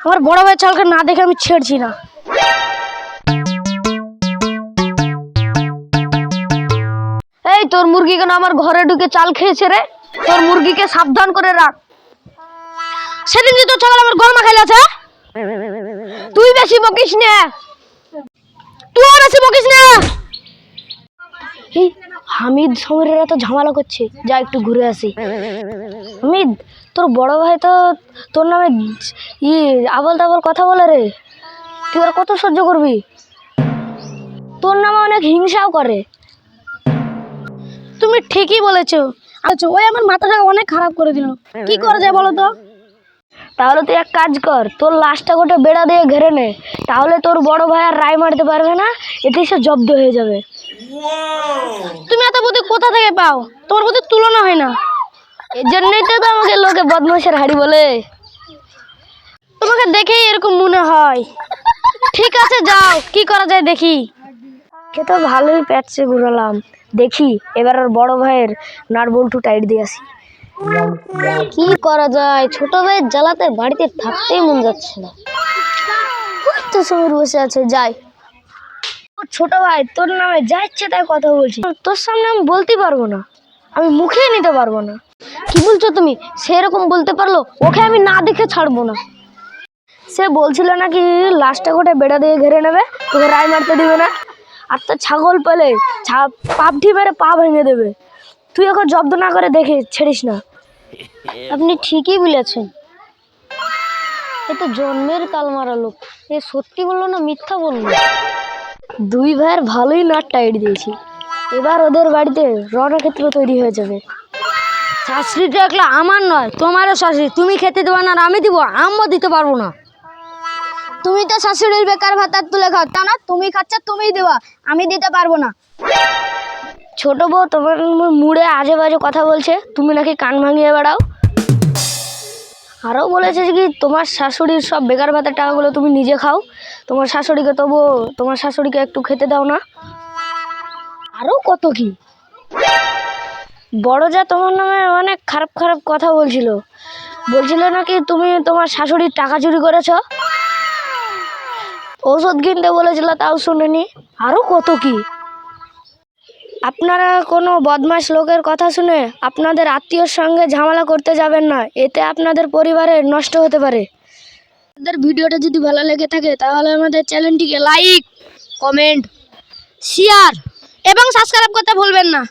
আমার বড় ভাই চালকে না দেখে আমি ছেড়ছি না। এই, তোর মুরগি কেন আমার ঘরে ঢুকে চাল খেয়েছে রে? তোর মুরগিকে সাবধান করে রাখ। সেদিন যে তোর ছাগল আমার গরমা খাইলে আছে তুই বেশি বকিস না। তুইও বেশি বকিস এই হামিদ সমীরেরা তো ঝামেলা করছে, যা একটু ঘুরে আসি। হামিদ, তোর বড় ভাই তো তোর নামে ই আবল তাবল কথা বলে রে। তুই আর কত সহ্য করবি? তোর নামে অনেক হিংসাও করে। তুমি ঠিকই বলেছ। আচ্ছা ওই আমার মাথাটা অনেক খারাপ করে দিল। কি করা যায় বলো তো? তাহলে তুই এক কাজ কর, তোর লাশটা গোটে বেড়া দিয়ে ঘেরে নে। তাহলে তোর বড় ভাই আর রায় মারতে পারবে না এতে সে জব্দ হয়ে যাবে। তুমি এত বুদ্ধি কোথা থেকে পাও? তোমার বুদ্ধি তুলনা হয় না। এর জন্যই তো আমাকে লোকে বদমাসের হাড়ি বলে। তোমাকে দেখেই এরকম মনে হয়। ঠিক আছে, যাও। কি করা যায় দেখি। কে তো ভালোই প্যাচে ঘুরালাম। দেখি, এবার ওর বড় ভাইয়ের নাট বল্টু টাইট দিয়ে আসি। কি করা যায়? ছোট ভাইয়ের জ্বালাতে বাড়িতে থাকতেই মন যাচ্ছে না। তো সময় বসে আছে? যাই। ছোট ভাই, তোর নামে যা ইচ্ছে তাই কথা বলছি। তোর সামনে আমি বলতে পারব না। আমি মুখে নিতে পারব না। কি বলছো তুমি? সেরকম বলতে পারল, ওকে আমি না দেখে ছাড়বো না। সে বলছিল নাকি লাস্টে গোটে বেড়া দিয়ে ঘেরে নেবে, তোকে রায় মারতে দিবে না। আর তো ছাগল পেলে পাপটি মেরে পা ভেঙে দেবে। তুই এখন জব্দ না করে দেখে ছেড়িস না। আপনি ঠিকই বলেছেন। এ তো জন্মের তাল মারা লোক। এ সত্যি বলল না মিথ্যা বলল? দুই ভাইয়ের ভালোই নাট টাইট দিয়েছি। এবার ওদের বাড়িতে রণক্ষেত্র তৈরি হয়ে যাবে। শাশুড়িটা একলা আমার নয়, তোমারও শাশুড়ি। তুমি খেতে দেবো না আর আমি দিব আমিও দিতে পারব না। তুমি তো শাশুড়ির বেকার ভাতা তুলে খাও, তা না, তুমি খাচ্ছ, তুমিই দেবা, আমি দিতে পারব না। ছোট বউ তোমার মুড়ে আজে বাজে কথা বলছে, তুমি নাকি কান ভাঙিয়ে বেড়াও? আরও বলেছে যে কি, তোমার শাশুড়ির সব বেকার ভাতার টাকাগুলো তুমি নিজে খাও। তোমার শাশুড়িকে তবু তোমার শাশুড়িকে একটু খেতে দাও না। আরও কত কি? বড় যা তোমার নামে অনেক খারাপ খারাপ কথা বলছিল। বলছিল নাকি, তুমি তোমার শাশুড়ির টাকা চুরি করেছ? ঔষধ কিনতে বলেছিল, তাও শুনেনি। আরও কত কি? আপনারা কোনো বদমাশ লোকের কথা শুনে আপনাদের আত্মীয়র সঙ্গে ঝামেলা করতে যাবেন না। এতে আপনাদের পরিবারের নষ্ট হতে পারে। আমাদের ভিডিওটা যদি ভালো লেগে থাকে, তাহলে আমাদের চ্যানেলটিকে লাইক, কমেন্ট, শেয়ার এবং সাবস্ক্রাইব করতে ভুলবেন না।